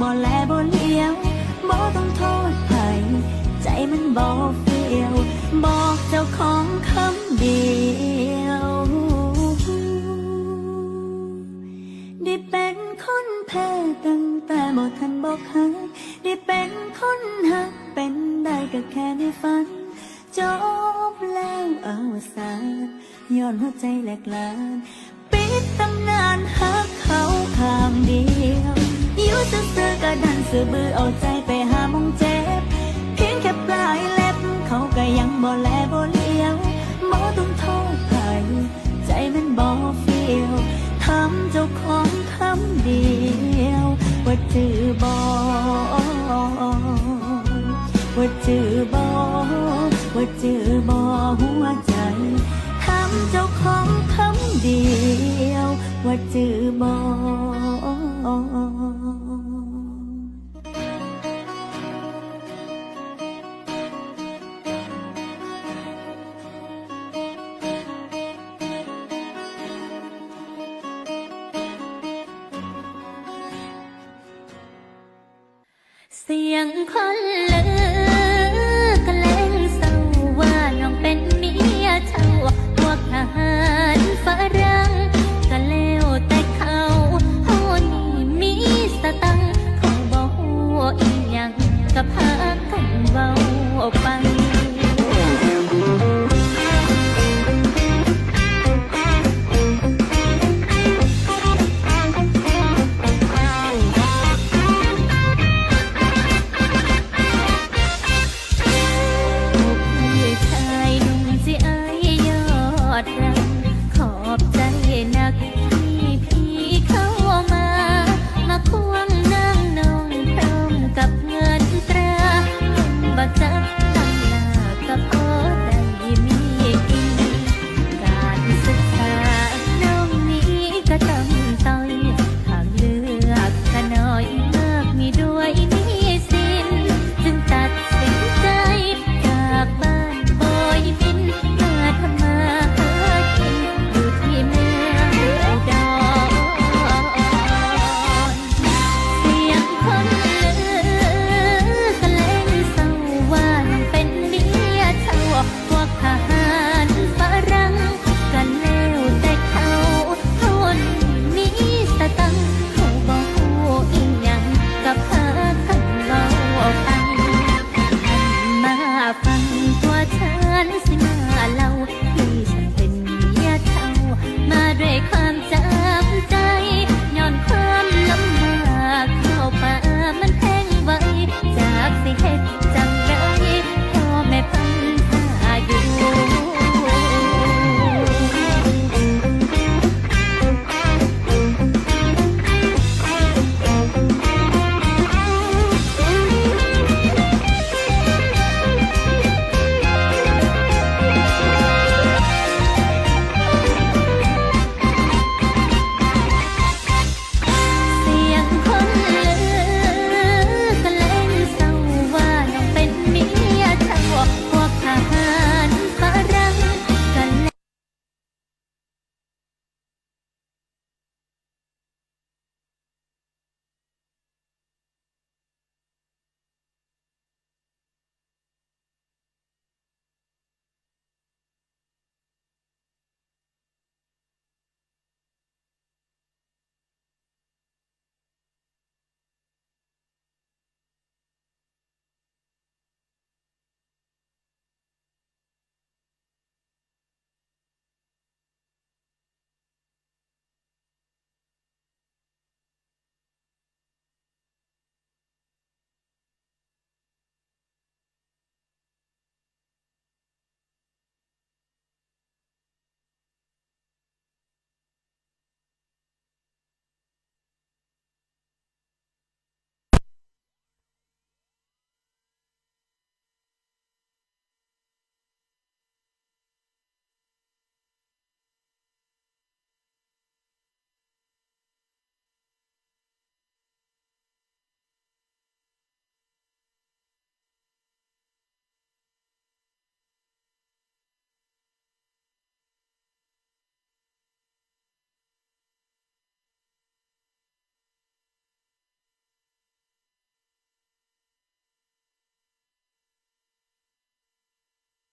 บ่แลบ่เลี้ยวบ่ต้องโทษใครใจมันบ่เฟียวบอกเจ้าของคำเดียวได้เป็นคนแพ้ตั้งแต่บ่ทันบอกหักได้เป็นคนหักเป็นได้ก็แค่ในฝันจบแล้วอวสานย้อนหัวใจแหลกลาน ปิดตำนานหักเขาข้างเดียว สือบือเอาใจไปหามองเจ็บ เพียงแค่ปลายเล็บ เขาก็ยังบ่แลบ่เลี้ยวบ่ต้องโทษใครใจมันบ่เฟียวทำเจ้าของคำเดียว ว่าจือบ่ว่าจือบ่ว่าจือบ่หัวใจทำเจ้าของคำเดียว ว่าจือบ่ ยงคน